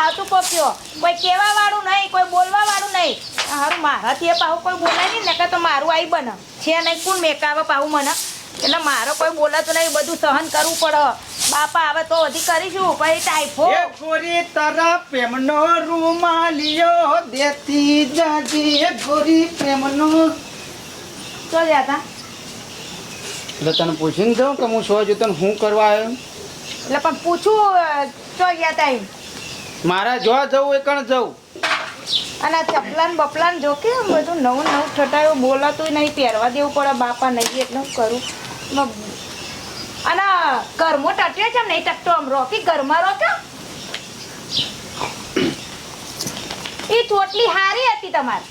ફાલતુ પપ્યો કોઈ કહેવા વાળું નહીં કોઈ બોલવા વાળું નહીં હારું મારાથી એ પાહું કોઈ બોલાય નહીં ને તો મારું આઈ બને. છે નહીં કોણ મેકાવે પાહું મને? એટલે મારો કોઈ બોલાતું નહીં બધું સહન કરવું પડે. બાપા આવે તો વધી કરીશું પછી ટાઈફો. ગોરી તરફ પ્રેમનો રૂમાલિયો દેતી જાજી. ગોરી પ્રેમનો. ચો ગયા તા? એટલે તને પૂછીને જાઉં કે હું સો તને હું કરવા આવ્યો? એટલે પણ પૂછું ચો ગયા તા મારા જો જવું એ કણ જવું? અને આ ચપલાન બપલાન જો કે બધું નવું નવું ઠટાયું બોલાતું નહીં પહેરવા દેવું પડે બાપા નહીં એટલે કરું. અને ઘરમાં ટટ્યો છે નહીં ટકતો આમ રોકી ઘરમાં રોક્યો એ ચોટલી હારી હતી તમારી.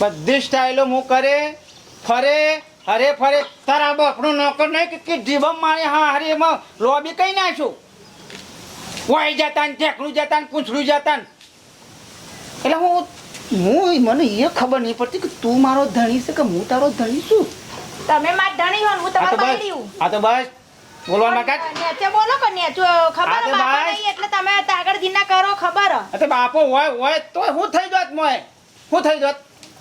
બધી સ્ટાઇલો હું કરે ફરે હરે ફરે તારા બાપનું નોકર નહીં કે- કે જીવમ મારે હા હારી એમાં લોબી કઈ નાખ્યું વાઈ જતા ને ઠેકડું જતા ને પૂંછડું જતા એટલે હું હું મને એ ખબર નહીં પડતી કે તું મારો ધણી છે કે હું તારો ધણી છું? તમે માર ધણી હો ને હું તમારો બસ. બાયડીયું. આ તો બસ. બોલવા કાટ નેચે બોલો કે નેચો ખબર હે બાપા નહીં એટલે તમે તાગળ જીના કરો ખબર. હે. આ તો બાપો હોય હોય તો હું થઈ જાત મોય. હું થઈ જાત.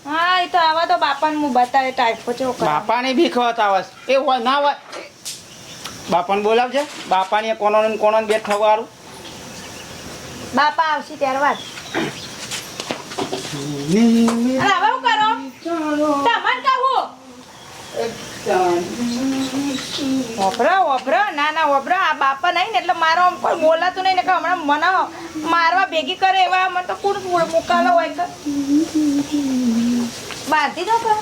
હા એ તો આવા તો બાપાને હું બતાવે ટાઈપ કરે. બાપાને ભીખ આવસ એ હોય ના હોય. બાપાને બોલાવજે. બાપાની કોનો ને કોનો બે ખવારું બાપા આવશે ત્યારબાદ. હવે હું કરો? તમને કહું ના ના વપરા આ બાપા નહીં ને એટલે મારો કોઈ બોલાતું નહીં ને કે હમણાં મને મારવા ભેગી કરે એવા મને તો કોણ મુકાલો હોય કે? બાંધી દો કે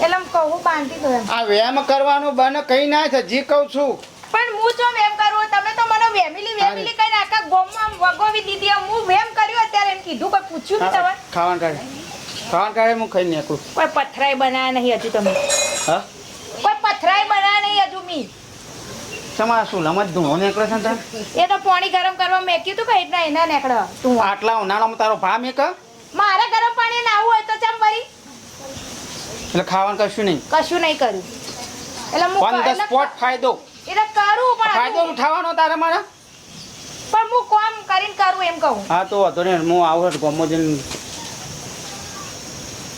એટલે આમ કહું બાંધી દો એમ. આ વ્યાયામ કરવાનું બને કઈ ના છે જી કહું છું. પણ હું જો વેમ કરું તમે તો મને કઈ આમ વગોવી દીધી. હું વેમ કર્યો અત્યારે એમ કીધું કોઈ પૂછ્યું નહીં તમારે. ખાવાનું કાઢે. ખાવાનું કાઢે હું ખાઈ નીકળું. કોઈ પથરાઈ બનાયા નહીં હજુ તમે. હા? કોઈ પથરાય બનાયા નહીં હજુ મી. તમારા શું લમત ધૂણો નીકળે છે ને એ તો પાણી ગરમ કરવા મેક્યું તું કે એટલા એના નીકળે તું આટલા ઉનાળામાં તારો ભા મેક મારે ગરમ પાણી નાવું હોય તો ચમ ભરી એટલે ખાવાનું કશું નહીં. કશું નહીં કર્યું એટલે હું ઓન ધ સ્પોટ ફાયદો. એટલે કરું પણ ફાયદો ઉઠાવવાનો તારે મારે? પણ હું કોમ કરીને કરું એમ કહું. હા તો વાંધો નહીં હું આવું ગમો જઈને.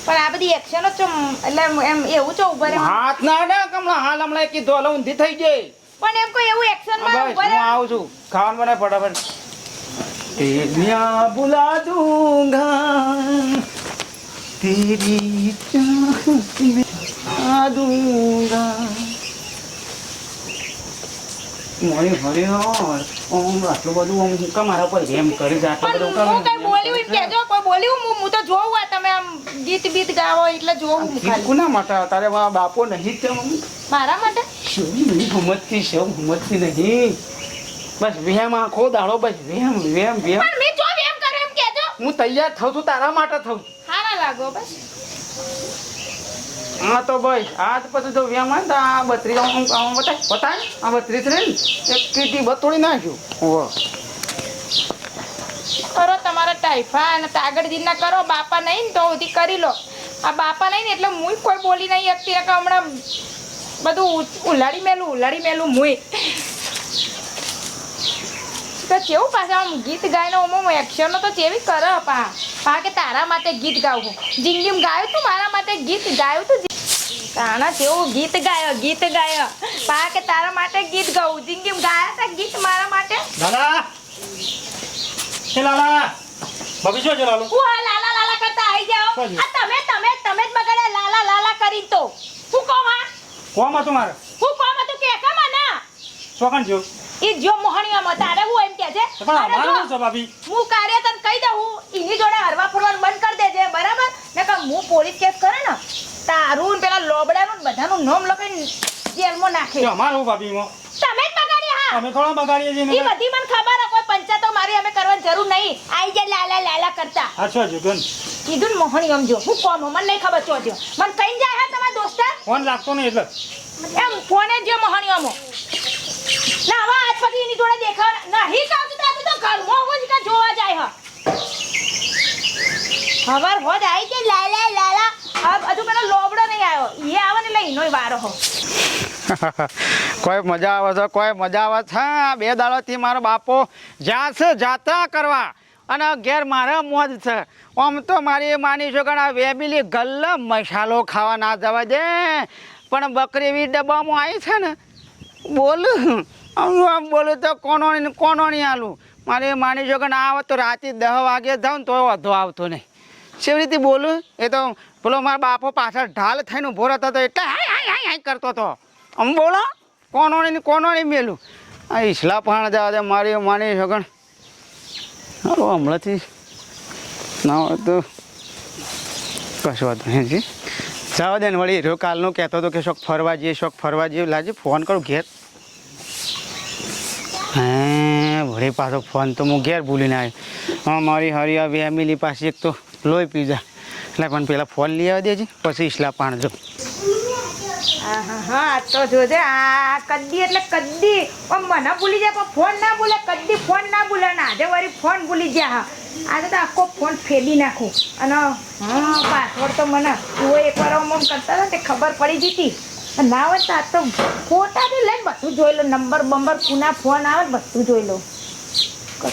પણ આ બધી એક્શનો ચમ એટલે એમ એવું છો ઊભા રહે હાથ ના અડે કમલા હાલ હમણાં કીધું હાલ ઊંધી થઈ ગઈ. પણ એમ કોઈ એવું એક્શનમાં ઊભા હું આવું છું. ખાવાનું બનાય ફટાફટ. તેરિયા બુલા દૂંગા તેરી ચાહતી મેં આ દૂંગા હરે આટલું બધું હું કામ મારા પર કરી આટલું બધું હું કઈ બોલ્યું એમ કહેજો કોઈ બોલ્યું હું હું તો જોઉં આ તમે આમ ગીત બીત ગાવો એટલે જોઉં હું ખાલી. કોના માટે? તારે મારા બાપો નહીં તેમ મારા માટે? શું હિંમતથી શું હિંમતથી નહીં? બસ વેમ આખો દાડો બસ વેમ વેમ વેમ. મેં જો એમ કર્યું એમ કહેજો. હું તૈયાર થઉં છું તારા માટે થઉં હારા લાગો બસ. હા તો ભાઈ આ તો પછી જો વેમ આવે તો આ બત્રીસ આમ બતાય. બતાય આ બત્રીસ રે એક કીટી બતોડી નાખ્યું. ઓહો કરો તમારા ટાઈફા અને તાગડજી ના કરો બાપા નહીં ને તો સુધી કરી લો. આ બાપા નહીં ને એટલે હું કોઈ બોલી નહીં શકતી. કે હમણાં બધું ઉલાડી મેલું ઉલાડી મેલું મુય તો કેવું પાછા આમ ગીત ગાયનો ઓમો એક્શનો તો કેવી કરે પા. પા કે તારા માટે ગીત ગાવું જિંદગીમાં ગાયું તું મારા માટે ગીત ગાયું તું તાણા કેવું ગીત ગાયો ગીત ગાયો. પા કે તારા માટે ગીત ગાવું. જિંદગીમાં ગાયા તા ગીત મારા માટે? લાલા! એ લાલા! ભાભી શું છે લાલુ? હું આ લાલા લાલા કરતા આવી જાઓ આ તમે તમે તમે જ બગાડ્યા લાલા લાલા કરી તો. હું કહું હા કોમ હતું મારે? હું કોમ હતું કે કમા ના શોખન જો ઈ જો મોહણીયામાં તારે હું એમ કે છે? પણ અમારું શું છે ભાભી હું કાર્ય તને કહી દઉં એની જોડે હરવા ફરવાનું બંધ કરી દેજે બરાબર? ને કે હું પોલીસ કેસ કરે ને તારું પેલા લોબડાનું બધાનું નામ લખીને જેલમાં નાખે. એ અમારું ભાભી માં? તમે જ બગાડી હા. અમે થોડા બગાડીએ છીએ ઈ બધી મને ખબર હે કોઈ પંચાયતો મારી અમે કરવાની જરૂર નહીં. આઈ જે લાલા લાલા કરતા. હા છો જુગન. કીધું ને મોહણી સમજો હું કોમ મને નહીં ખબર ચોજો મને કઈ જાય હા તમારા દોસ્તાર? ફોન લાગતો નહીં એટલે. એમ ફોને જો મોહણી અમો ના હવે નહીં કાં જોવા જાય હા. હોજ આવી છે લાલા લાલા હજુ પેલો લોબડો નહીં આવ્યો. એ આવે ને એટલે એનોય વારો હો. કોઈ મજા આવે છે, કોઈ મજા આવે છે. બે દાડોથી મારો બાપો જ્યાં છે જાત્રા કરવા અને ઘેર મારા મોજ છે. આમ તો મારી માની છો કે આ વેબીલી ગલ્લા મસાલો ખાવા ના જવા દે. પણ બકરી એવી ડબ્બામાં આવી છે ને બોલ. આમ બોલું તો કોનો કોનો નહીં આલું. મારે માની જો કે ના આવે તો રાતે દસ વાગે જાઉં ને તો વધો આવતો નહીં. સેવી રીતે બોલું? એ તો પેલો મારા બાપો પાછળ ઢાલ થઈને ઊભો રહેતો હતો એટલે હાય હાય હાય હાય કરતો હતો. આમ બોલો? કોનો નહીં મેલું. આ ઈસલા પણ જવા દે, મારી માની સગણ હાલો હમણાંથી ના હોય તો કશું વાત નહીં જવા દે ને વળી રહ્યો કાલનું કહેતો હતો કે શોખ ફરવા જઈએ, શોખ ફરવા જઈએ. લાજે ફોન કરું ઘેર. હે, વળી પાછો ફોન તો હું ઘેર ભૂલીને આવ્યો. મારી હરી આ ફેમિલી પાસે એક તો લોહી પીઝા એટલે પણ પહેલાં ફોન લઈ આવી દેજે પછી ઈસલા પાણ જો હા તો જોજે આ કદ્દી એટલે કદ્દી પણ મને ભૂલી જાય, પણ ફોન ના ભૂલે કદ્દી ફોન ના ભૂલે ને આજે વળી ફોન ભૂલી ગયા, હા. આજે તો આખો ફોન ફેલી નાખું. અને, હા, પાસવર્ડ તો મને તું એકવાર આમ કરતા હતા તે ખબર પડી જતી ના હોય તો આ તો ફોટાથી લઈને બધું જોઈ લો. નંબર બંબર કુના ફોન આવે બધું જોઈ લો.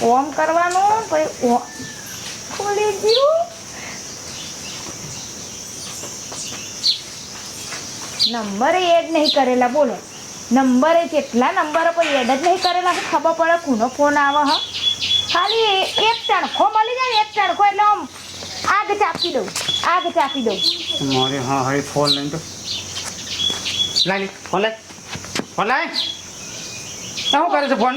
ઓમ કરવાનું પછી ઓ- ખોલી ગયું. નંબર એડ નહીં કરેલા, બોલો. નંબર કેટલા નંબર પર એડ જ નહીં કરેલા શું ખબર પડે કોનો ફોન આવે, હા. ખાલી એક તણખો મળી જાય, એક તણખો એટલે આમ આગ ચાપી દઉં, આગ ચાપી દઉં. મારે, હા હવે ફોન લઈને તો. લાઈ ફોન લાઈ ફોન લાઈ શું કરે છે ફોન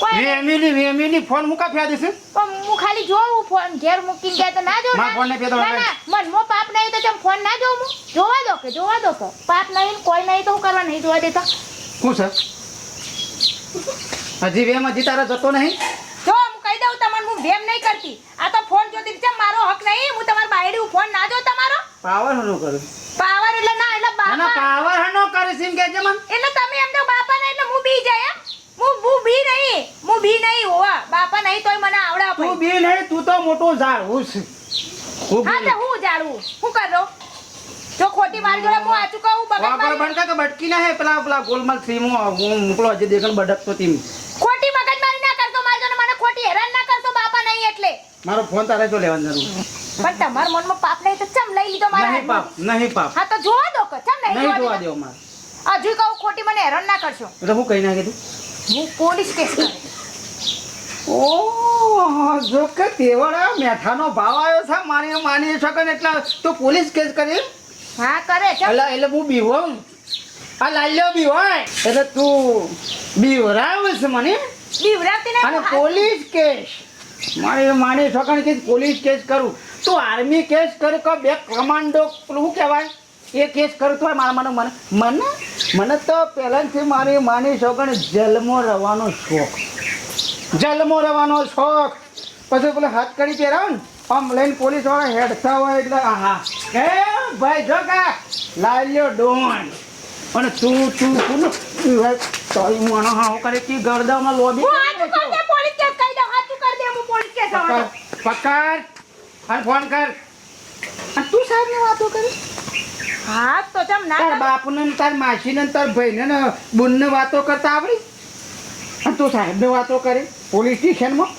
કોઈ વેમિલી વેમિલી ફોન મૂકા ફેર દેશે. પણ હું ખાલી જોઉં ફોન. ઘેર મૂકીને ગયા તો ના જોઉં મારા ફોનને પેલો ના ના મનમાં પાપ નહીં તો તમે ફોન ના જોઉં હું? જોવા દો કે જોવા દો કે પાપ નહીં કોઈ નહીં તો હું કરવા નહીં જોવા દેતા? શું છે? હજી વેમ હજી તારા જતો નહીં? જો હું કહી દઉં તમને હું ભેમ નહીં કરતી. આ તો ફોન જોતી છે મારો હક નહીં. હું તમારા બાયડી ફોન ના જો તમારો? પાવર હનો કરું. પાવર એટલે ના એટલે ના ના બાપા પાવર હનો કરે કે છે એટલે તમે એમ તો બાપા નહીં એટલે હું બી જાય હું હું બી નહીં. નહીં તોય મને આવડે તું બી નહીં તું તો મોટો ઝાડવું છે. હા તો હું ઝાડવું? શું કરો? જો ખોટી મારી જોડે હું આચું કહું બગડ મારી બનકા કે બટકી ના હે. પેલા પેલા ગોલમાલથી હું મોકલો હજી દેખણ બડકતો તીમ ખોટી બગડ મારી ના કરતો મારી જોડે મને ખોટી હેરાન ના કરતો બાપા નહીં એટલે. મારો ફોન તારે જો લેવાનો જરૂર પણ તમારા મનમાં પાપ નહીં તો ચમ લઈ લીધો મારા નહીં પાપ નહીં પાપ. હા તો જોવા દો કે ચમ નહીં નહીં જોવા દેવો મારે દો હજુ કહું ખોટી મને હેરાન ના કરશો. એટલે હું કહી નાખી તું. હું પોલીસ કેસ કરે. ઓહ જો કે તેવડા મેઠાનો ભાવ આવ્યો છે મારી માની શકે ને એટલે તું પોલીસ કેસ કરી? હા કરે એટલે એટલે હું બીવો આ લાલ્યો બીવાય એટલે તું બીવરાવ છે મને? બીવરાવતી અને પોલીસ કેસ. મારી માની છોકરાને કે પોલીસ કેસ કરું? તું આર્મી કેસ કર કે બે કમાન્ડો શું કહેવાય? એ કેસ કરું તો મારા મને મને મને? મને તો પહેલાંથી મારી માની છોકરાને જેલમાં રહેવાનો શોખ જેલમાં રવાનો શોખ. પછી પેલો હાથ કરી પહેરાવ ને આમ લઈને પોલીસવાળા હેડતા હોય એટલે આહા હે ભાઈ જો કા લાલ્યો ડોન. અને તું તું તું તારી મને હાવ કરે કે ગરદામાં લોબી દે પોલીસ કેસ કહી દઉં હાથું કરી દે હું પોલીસ કેસ પકડ પકડ અને ફોન કર. અને તું સાહેબ ને વાતો કરી? હા તો ચમ ના તાર. બાપને ને તાર માસીને ને તાર ભાઈને ને બુનને વાતો કરતા આવડી? અને તું સાહેબને વાતો કરી? પોલીસ સ્ટેશનમાં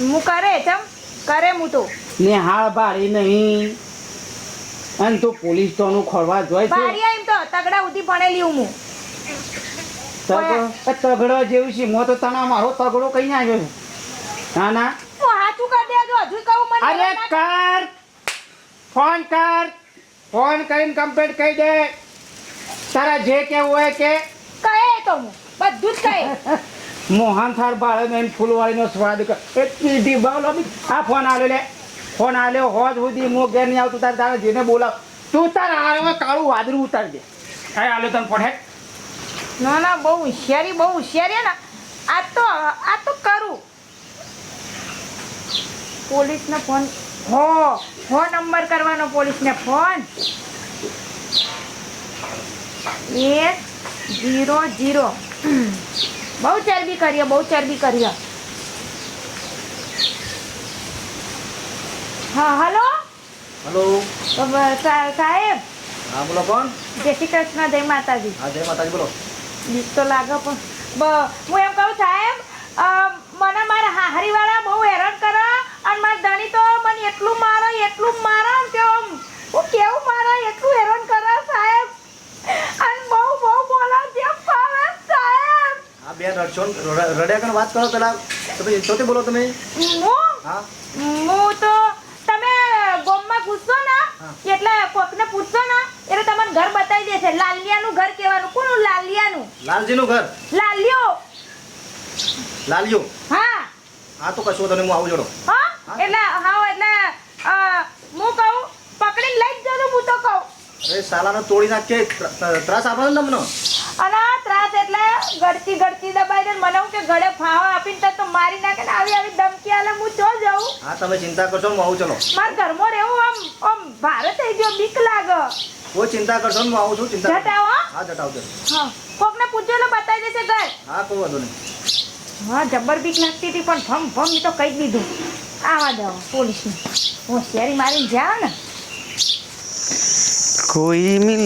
હું કરે ચમ કરે હું તો. નિહાળ ભાડી નહીં. અને તો પોલીસ તો ખોરવા જોઈ છે? એમ તો તગડા ઉધી ભણેલી હું. તગડો? જેવું છે મો તો તને મારો તગડો કઈ આવ્યો છે ના ના. હું હાથું કરી દેજો હજુ કહું મને અરે કર! ફોન કર! ફોન કરીને કમ્પ્લેટ કહી દે. તારા જે કેવું હોય કે. કહે તો હું. બધું જ કહે. મોહન થાળ બાળે ને ફૂલવાળીનો સ્વાદ એટલી ડીબાવ લો આ ફોન આલ્યો લે. ફોન આલ્યો, હોજ સુધી મો ઘેર નહીં આવતું, તારે તારે જેને બોલાવ તું તાર હારમાં કાળું વાદળું ઉતારી દે. કાંઈ આલ્યો તને ફોન, હે? ના ના, બહુ હોશિયારી બહુ હોશિયારી ને. આ તો આ તો કરું. પોલીસને ફોન હો હો નંબર કરવાનો પોલીસને ફોન. એક, જીરો જીરો. બહુ ચરબી કરીએ બહુ ચરબી કરીએ. હા હલો? હલો? સાહેબ? હા બોલો કોણ? જય શ્રી કૃષ્ણ જય માતાજી. હા જય માતાજી બોલો. બીક તો લાગે પણ. હું એમ કહું સાહેબ મને મારા હાહરીવાળા બહુ હેરાન કરે અને મારા ધણી તો મને એટલું મારે એટલું મારે કેમ કે હું કેવું મારે એટલું હેરાન કરે સાહેબ અને બહુ બહુ બોલે જેમ ફાવે સાહેબ આ બે રડશો રડ્યા કરીને વાત કરો પેલા. તમે ચોથી બોલો તમે. હું? હા. તો તમે ગોમમાં પૂછશો ને. એટલે કોકને પૂછશો ને એટલે તમને ઘર બતાવી દેશે. લાલિયાનું ઘર કહેવાનું. કોનું? લાલિયાનું. લાલજીનું ઘર? લાલિયો. લાલિયો? હા. હા તો કશું તને હું આવું જોડો. હા? એટલે હા એટલે હું કહું પકડીને લઈ જ જજો હું તો કહું. અરે સાલાનો તોડી નાખે ત્ર- ત્ર- ત્રાસ આપવાનો તમને અને આ ત્રાસ એટલે ગળતી ગળતી દબાઈ દે મને હું કે ગળે ફાવા આપીને તો- મારી નાખે ને આવી આવી ધમકી આલે હું ચો જાઉં. હા તમે ચિંતા કરશો હું આવું ચલો. મારા ઘરમાં રહેવું આમ આમ ભારે થઈ ગયો બીક લાગે. કોઈ ચિંતા કરશો હું આવું છું ચિંતા. જટાવો, હા? હા જટાવજો હા કોકને પૂછજો ને બતાવી દેશે ઘર. હા કોઈ વાંધો નહીં. હા જબર બીક લાગતી હતી પણ ભમ ભમ તો કહી દીધું. આવા દો પોલીસને. હોશિયારી મારીને જાવ ને. કોઈ મિલ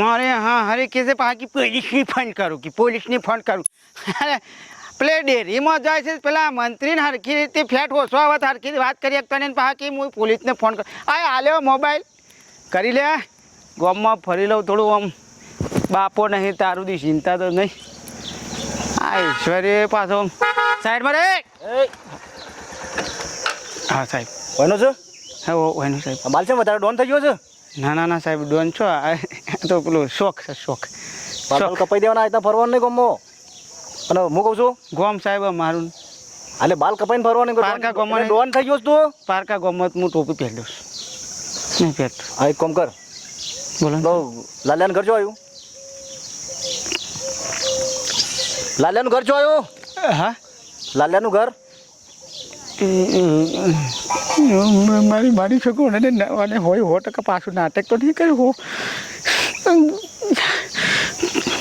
મારે હા હરે કે છે પાકી પોલીસની ફોન કરું કે પોલીસની ફોન કરું. અરે પેલે ડેરીમાં જાય છે પેલા મંત્રીને હરખી રીતે ફ્લેટ ઓછો આવત હરખી વાત કરી શકતા નહીં પાકી હું પોલીસને ફોન કરું. આ હાલ્યો મોબાઈલ કરી લે ગામમાં ફરી લઉં થોડું આમ. બાપો નહીં તારું દી ચિંતા તો નહીં. આ ઈશ્વરી પાછો સાહેબ સાઈડમાં રે હા સાહેબ. કોઈનો છે? હા ઓ સાહેબ. માલ છે વધારે ડોન થઈ ગયો છે? ના ના ના સાહેબ ડોન છો આ તો પેલું શોખ છે શોખ. બાલ કપાઈ દેવાના આ ફરવાનું નહીં ગમો. અને હું કહું છું ગોમ સાહેબ મારું. એટલે બાલ કપાઈને ફરવાનું. પારકા ગોમત ડોન થઈ ગયો તું? પારકા ગોમત હું ટોપી પહેર્યો છું નહીં પહેરતો હા એક કોમ કર. બોલો. લાલિયાનું ઘર જો આવ્યું લાલિયાનું ઘર જો આવ્યું હા. લાલ્યાનું ઘર? મારી મારી શકું અને હોય સો ટકા પાછું નાટક તો નહીં કર્યું હો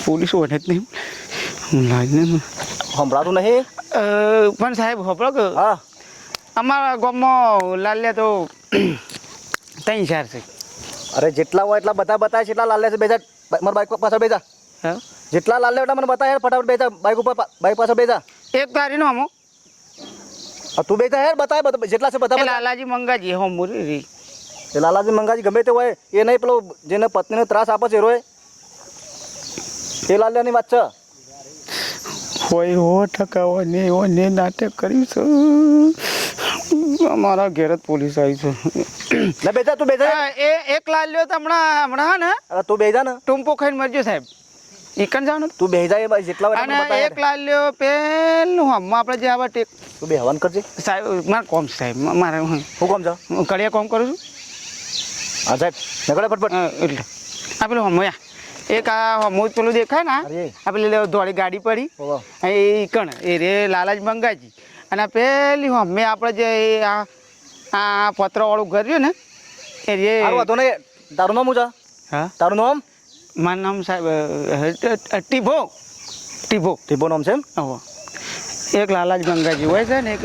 પોલીસ વને જ નહીં. હું સંભળાતું નહીં? પણ સાહેબ હોપડો કે હા. અમારા ગામમાં લાલ્યા તો ત્રણ ચાર છે. અરે જેટલા હોય એટલા બધા બતાવે છે એટલા લાલ્યા છે બેજા મારા બાઈક પાછળ બેજા હા. જેટલા લાલ્યા એટલા મને બતાવે ફટાફટ બેજા બાઈક ઉપર બાઈક પાછળ બેજા એક તારીનો નો આ તું બેજા યાર બતાવે જેટલા છે બધા લાલાજી મંગાજી હો મુરી રી. એ લાલાજી મંગાજી ગમે તે હોય એ નહીં પેલો જેને પત્નીને ત્રાસ આપે છે રોય. એ લાલ્યાની વાત છે. હોય હો ટકા ઓને ઓને નાટક કર્યું છે. અમારા ઘેર જ પોલીસ આવી છે. લે બેજા તું બેજા એ એક લાલ્યો તો હમણાં હમણાં ને? તું બેજા ને? ટૂંપો ખાઈને મરજો સાહેબ. ઈકન જાવ ને તું બેજા જાય ભાઈ જેટલા વાર અને એક લાલ્યો પેલું હમ આપણે જે આવા ટેક તું બેહવાન કરજે. સાહેબ મારે કોમ સાહેબ મારે હું કોમ જાઉં? હું કડિયા કોમ કરું છું. હા સાહેબ નીકળે ફટફટ. એટલે. આ પેલું હમ એક આ હમું પેલું દેખાય ને અરે. આ પેલી ધોળી ગાડી પડી. એ કણ એ રે લાલાજ મંગાજી. અને પેલી હમે આપણે જે આ આ પત્રવાળું ઘર રહ્યું ને એ રે તારું નામ હું હા? તારું નામ? મારું નામ સાહેબ ટીભો. ટીભો. ટીભો નામ છે એમ? એક લાલાજ ગંગાજી હોય છે ને એક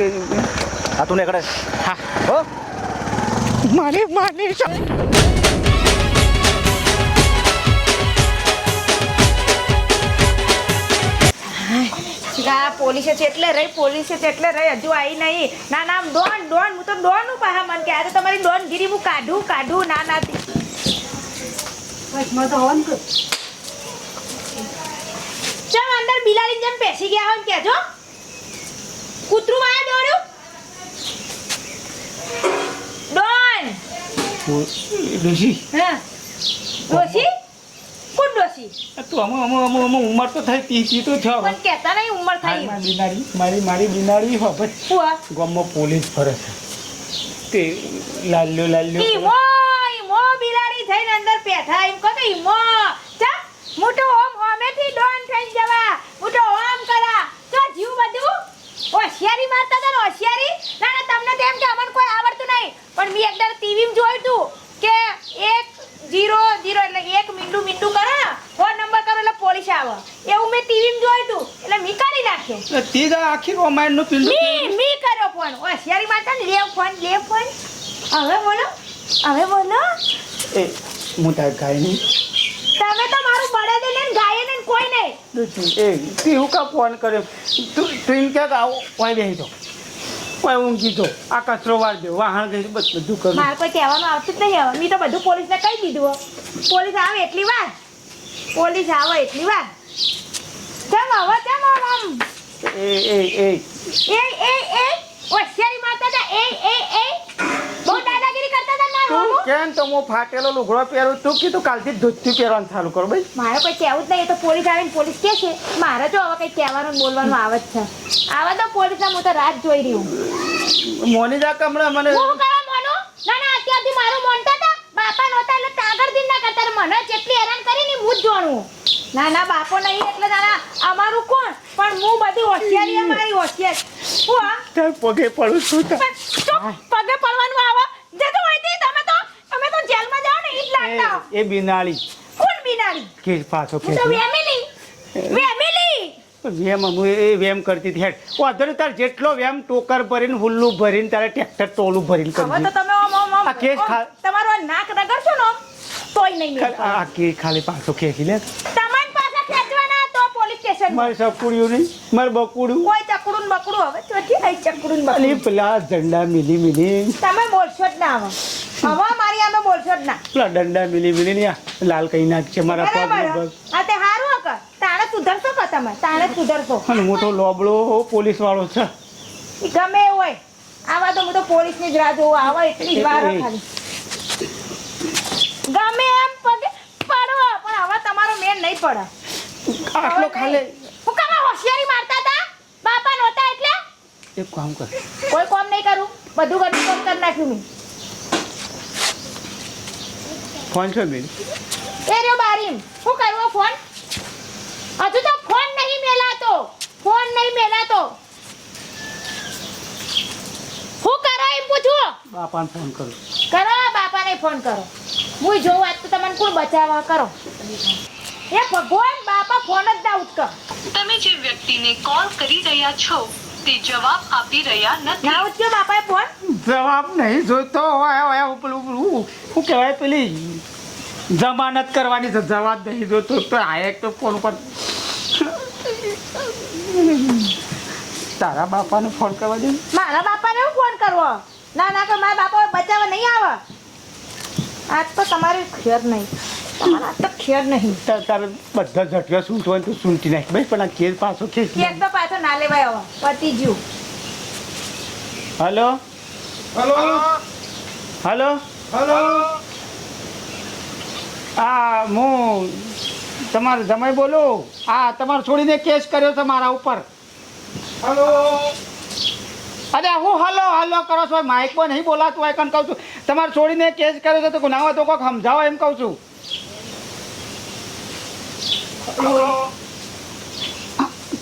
હા તું નીકળે હા. હો. મારી મારી આ પોલીસે છે એટલે રહી પોલીસે છે એટલે રહી હજુ આવી નહીં ના ના ડોન ડોન હું તો ડોન હું પાહા મન કે આજે તમારી ડોન ગીરી હું કાઢું કાઢું ના ના ચમ અંદર બિલાડી જેમ બેસી ગયા હોય કેજો કૂતરું મારે દોડ્યું? ડોન! ડોશી? હા? ડોસી કોણ ડોસી તું અમો અમો અમો અમો ઉંમર તો થઈ તીસી તો થયો પણ કહેતા નહીં ઉંમર થઈ મારી બિનારી મારી મારી બિનારી હવે ફુવા ગામમાં પોલીસ ફરે છે. તે લાલ્યો લાલ્યો ઈમો ઈમો બિલાડી. થઈને અંદર બેઠા એમ કહો કે ઈમો ચા મોટો ઓમ હોમેથી ડોન થઈ જવા. મોટો ઓમ કરા. તો જીવ બધું હોશિયારી મારતા હતા ને હોશિયારી? ના ના તમને તો એમ કે અમને કોઈ આવડતું નહીં. પણ મેં એકદર ટીવીમાં જોયું હતું કે એક જીરો જીરો એટલે એક મીંડું મીંડું કરે ફોન નંબર કરો એટલે પોલીસ આવે. એવું મેં ટીવીમાં જોયું તું. એટલે મી કાઢી નાખ્યો. તે જ આખી રોમાયણનું પીલું મી મી કર્યો ફોન. હોશિયારી મારતા ને લેવ ફોન લેવ ફોન. હવે બોલો હવે બોલો. એ હું તાર ગાય નહીં. તમે તો મારું બળદ ને ગાય ને કોઈ નહીં. એ તું કા ફોન કર્યો? તું તું કે આવો કોઈ બેહી તો કોઈ ઊંઘી તો આ કચરો વાર દે વાહણ ગઈ બધું કરું. મારે કોઈ કહેવાનું આવતું જ નહીં હવે. મેં તો બધું પોલીસને કહી દીધું પોલીસ આવે એટલી વાર. પોલીસ આવે એટલી વાર. ચમ હવે કેમ આમ આમ? એ એ એ. એ એ એ. હોશિયારી મારતા હતા. એ એ એ. બહુ દાદાગીરી કરતા હતા મારું તું કેમ તો હું ફાટેલો લુગડો પહેરું? તું કીધું કાલથી ધોતી પહેરવાનું ચાલુ કરો ભાઈ મારે કોઈ કહેવું જ નહીં. એ તો પોલીસ આવીને પોલીસ કે છે. મારે જો હવે કંઈ કહેવાનું બોલવાનું આવે જ છે. આવા તો પોલીસના હું તો રાત જોઈ રહી હું મોની જા મને હું શું કરવા માનું? ના ના અત્યારથી મારું માનતા હતા. બાપા નહોતા એટલે કાગળ દિન ના કરતા મને જેટલી હેરાન કરી ને હું જ જાણું. ના ના બાપો નહીં એટલે ના અમારું કોણ? પણ હું બધી હોશિયારી અમારી હોશિયાર. હું આ તાર પગે પડું છું તો. પગે પડવાનું આવે. જતો હોય તે તમે તો તમે તો જેલમાં જાઓ ને ઈ જ લાગતા એ- બિનાળી. કોણ બિનાળી? કે પાછો કે તો વેમિલી. વેમેલી! વેમ હું એ વેમ કરતી હતી હેડ. વાંધો તાર જેટલો વેમ ટોકર ભરીને હુલ્લું ભરીને તારે ટ્રેક્ટર ટોલું ભરીને હવે તો તમે કેસ તમારું નાક રગડશો ને તોય નહીં આ કે ખાલી પાછો ખેંચી લે. સ્ટેશન મારે સકુડ્યું નહીં મારે બકુડું કોઈ ચકડું ને બકડું હવે ચોથી ચકડું ને બકડું. પેલા ઝંડા મિલી મિલી. તમે બોલશો જ ના હવે. હવે મારી આમે બોલશો જ ના. પેલા દંડા મિલી મિલી ને લાલ કઈ નાખશે મારા પગ તે હારું હક તાણે સુધરશો કે તમે? તાણે સુધરશો. અને મોટો લોબડો પોલીસ વાળો છે. ગમે હોય. આવા તો હું તો પોલીસની જ રાહ જોઉં આવા એટલી જ વાર ખાલી. ગમે એમ પગે પડો પણ હવે તમારો મેળ નહીં પડે. આટલો ખાલે. હું કામ હોશિયારી મારતા હતા? બાપા નહોતા એટલે? એક કામ કર. કોઈ કામ નહીં કરું. બધું ઘરનું કામ કરી નાખ્યું મેં. ફોન છે બેન? એ રહ્યો બારીમ. શું કરવો ફોન? હજુ તો ફોન નહીં મેલાતો. ફોન નહીં મેલાતો. હું કરો એમ પૂછું? બાપાને ફોન કરું. કરો બાપાને ફોન કરો. હું જોઉં આજ તો તમને કોણ બચાવવા કરો? એ ભગવાન ફોન જ ના ઉચકો. તમે જે વ્યક્તિને કોલ કરી રહ્યા છો તે જવાબ આપી રહ્યા નથી. ના ઉચક્યો બાપાએ ફોન? જવાબ નહીં જોઈતો હોય હોય ઉપલું ઉપલું શું કહેવાય પેલી જમાનત કરવાની છે જવાબ નહીં જોતો તો આ એક તો ફોન પર તારા બાપાને ફોન કરવા દે મારા બાપાને હું ફોન કરવો? ના ના કે મારા બાપા બચાવવા નહીં આવે? આજ તો તમારે ખેર નહીં. તમારા તો ખેર નહીં. તાર તારે બધા ઝટકા સૂંટવા હોય તો સૂંટી નાખ. ભાઈ પણ આ ખેર પાછો ખેંચ ખેર તો પાછો ના લેવાય હવે. પતી ગયું. હલો? હલો? હલો? હલો? આ હું તમારો જમાઈ બોલો? આ તમારે છોડીને કેસ કર્યો છે મારા ઉપર. હલો? અરે હું હલો હલો કરો છો? માઇકમાં નહીં બોલાતું હોય કન કહું છું. તમારે છોડીને કેસ કર્યો છે તો ગુનાહ તો કોઈક સમજાવો એમ કહું છું.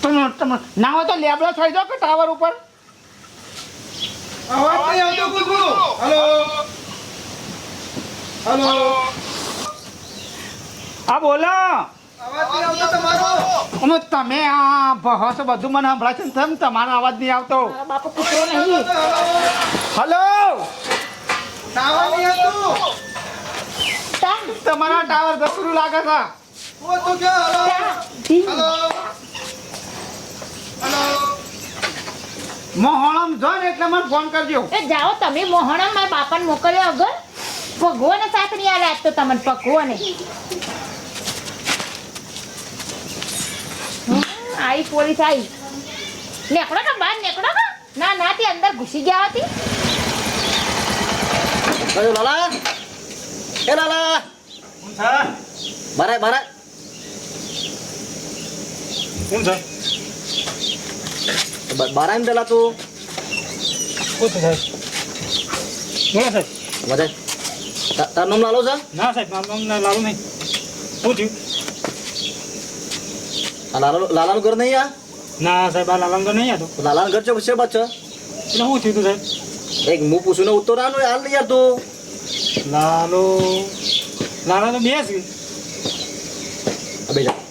તમે તમે ના હોય તો લેબડો થઈ જાઓ કે ટાવર ઉપર? અવાજ નહીં આવતો કુકુ હલો. હલો. હા બોલો. અવાજ નહીં આવતો તમારો. અમે તમે આ બહસ બધું મને સંભળાય છે તેમ તમારો અવાજ નહીં આવતો. મારા કૂતરો નહીં. હલો. ટાવર નહીં આવતું. તા, તમારા ટાવર ઘસરું લાગે છે. તો કે Hello. હલો મોહણમ જો ને એટલે મને ફોન કરજો. એ જાઓ તમે મોહણમ મારા બાપાને મોકલ્યો અગર ભગવાને સાથ નહીં આલે તો તમને પકવો ને આઈ પોલીસ આઈ. નેકડો કે બહાર નેકડો કે ના ના તે અંદર ઘૂસી ગયા હતી અરે લાલા? એ લાલા? મારે મારે. કોણ છે? બારા એમ પેલા તું. કોણ છે સાહેબ. બોલો સાહેબ. બધા તારું નામ લાલો છે? ના સાહેબ મારું નામ લાલું નહીં. શું થયું? આ લાલો લાલાનું ઘર નહીં આ? ના સાહેબ આ લાલાનું તો નહીં તો. લાલાનું ઘર છે પછી બાદ છે? એટલે શું થયું તું સાહેબ? એક હું પૂછું ને ઉત્તર આનું હાલ યાર તું. લાલો લાલા તો ગઈ આ બેજા આ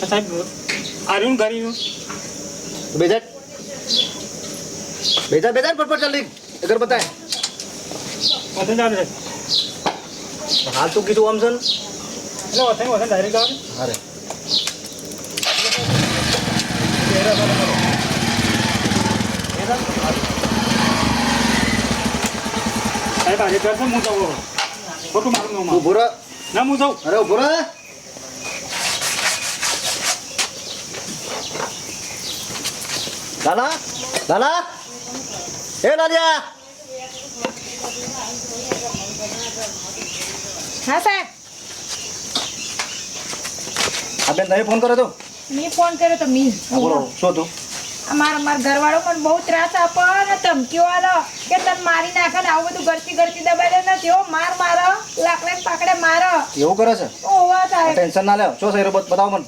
સાહેબ. આર્યું ઘરીનું બેજા. બેજા બેજા પર પર ચાલી. અગર બતાય. બધું ચાલે સાહેબ હાલ તું કીધું આમ છે ને. એટલે વથાઈ વથાઈ ડાયરેક્ટ આવે અરે સાહેબ આજે કરશે હું જાઉં. ખોટું મારું રહે. ના હું જાઉં. અરે ઊભો રહે. લાલા લાલા એ લાલિયા હા સાહેબ. આ બેન તમે ફોન કર્યો તો. મેં ફોન કર્યો તો મી બોલો શું હતું? મારા મારા ઘરવાળો પણ બહુ ત્રાસ આપો ને ધમકીઓ આલો કે તને મારી નાખે ને આવું બધું ગરતી ગરતી દબાડે ને જેવો માર મારો લાકડા પાકડે મારો. એવું કરે છે? ઓવા સાહેબ ટેન્શન ના લે શું બત- બતાવો મને.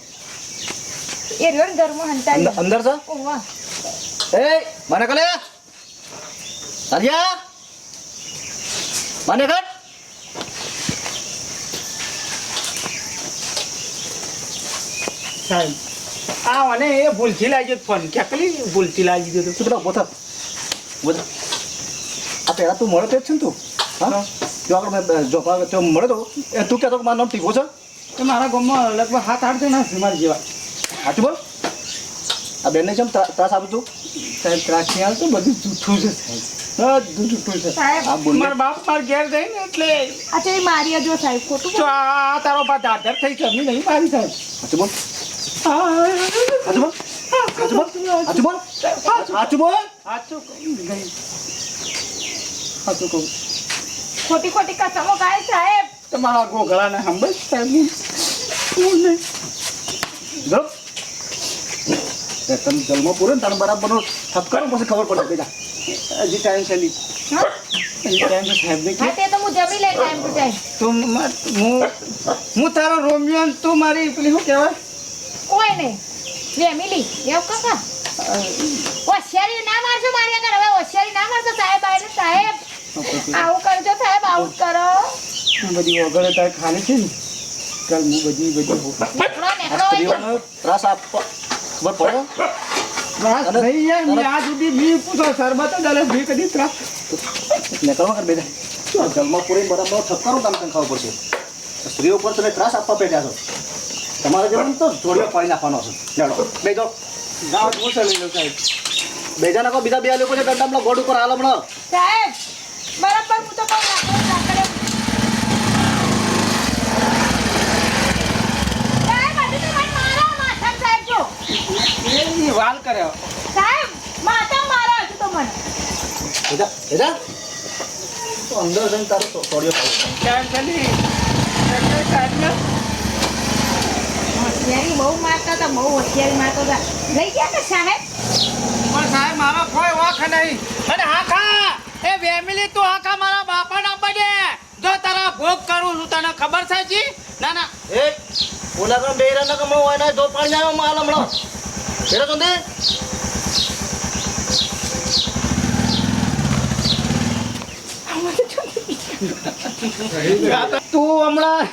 એ રહ્યો ને ઘરમાં હંતા અંદર છે? ઓવા એ મને કલે લાલિયા મને કર. સાહેબ આ મને એ ભૂલથી લાગી ગયો ફોન. ક્યાંકલી ભૂલથી લાગી ગયો તું? પેલા ઊભો થા ઊભો થા આ પહેલા તું મળે તે જ છે ને તું? હા? જો આગળ મેં જોપા તો મળે તો એ તું કહેતો કે મારું નામ ટીકો છે તો મારા ગામમાં લગભગ હાથ આઠ જણા છે મારી જેવા. સાચું બોલ. આ બેનને ત્રા- ત્રાસ આપું તું? સાહેબ ત્રાસી હાલ તો બધું જૂઠું છે સાહેબ. બધું જૂઠું છે. સાહેબ આ બોલ. મારા બાપ મારા ઘેર જઈને એટલે આ છે મારી જો સાહેબ ખોટું જો આ તારો બા દાદર થઈ છે નહીં મારી સાહેબ. સાચું બોલ. હા. સાચું બોલ. બોલ. બોલ બોલ. સાચું કહું ખોટી ખોટી કસમો ખાય સાહેબ. તમારા ગોગળાને સાંભળ સાહેબ હું. નહીં. તમે જન્મ પૂરો ને તારો બરાબરનો ઠપકારો પછી ખબર પડે બેટા હજી ટાઈમ છે નહીં હજી ટાઈમ છે સાહેબ ને તે તો હું જમી લે ટાઈમ ટુ ટાઈમ તું હું હું તારો રોમિયો ને તું મારી પેલી શું કહેવાય કોઈ નહીં ફેમિલી એવું કાકા હોશિયારી ના મારજો મારી આગળ હવે હોશિયારી ના મારશો સાહેબ આવીને સાહેબ આવું કરજો સાહેબ આવું કરો બધી ઓગળે તારે ખાલી છે ને કાલ હું બધી બધી ત્રાસ આપવા ખબર પડે? તને- થઈ જાય મેં આ સુધી બી પૂછો શરબત જ અલે બી કદી ત્રાસ. નીકળવા કર બેટા જન્મ પૂરી બરાબર ઠપકારો કામ તને પડશે. સ્ત્રીઓ ઉપર તમે ત્રાસ આપવા પેટ્યા છો. તમારે જવાનું તો જોડીઓ પાડી નાખવાનો છે. લેડો બેજો ગાવ પૂછો લઈ લો સાહેબ. બેજા નાખો બીજા બે લોકો છે દંડામલા ગોડ ઉપર હાલ હમણાં. સાહેબ બરાબર હું તો કહું લાકડે લાકડે સાહેબ હજુ તો મને મારો માથા સાહેબ જો એ વાલ કર્યો સાહેબ માતા મારો હજુ તો મને. બેજા બેજા તો અંદર જઈને તારો તો ટાઈમ છે નહીં એટલે હોશિયારી બહુ મારતા હતા બહુ હોશિયારી મારતા હતા. લઈ ગયા કે સાહેબ? પણ સાહેબ મારા કોઈ વાંક નહીં. અને હાખા એ ફેમિલી તું હાખા મારા બાપા ના પડે જો તારા ભોગ કરું છું તને ખબર છે જી? ના ના. એ ઓલા કણ બેરા ના કમો હોય ના જો પાણી જાવ માલ હમણાં. બેરા ચંદે તું હમણાં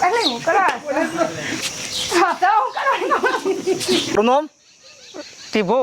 અરે હું કરો હા તો હું કરો તારું નામ ટીભો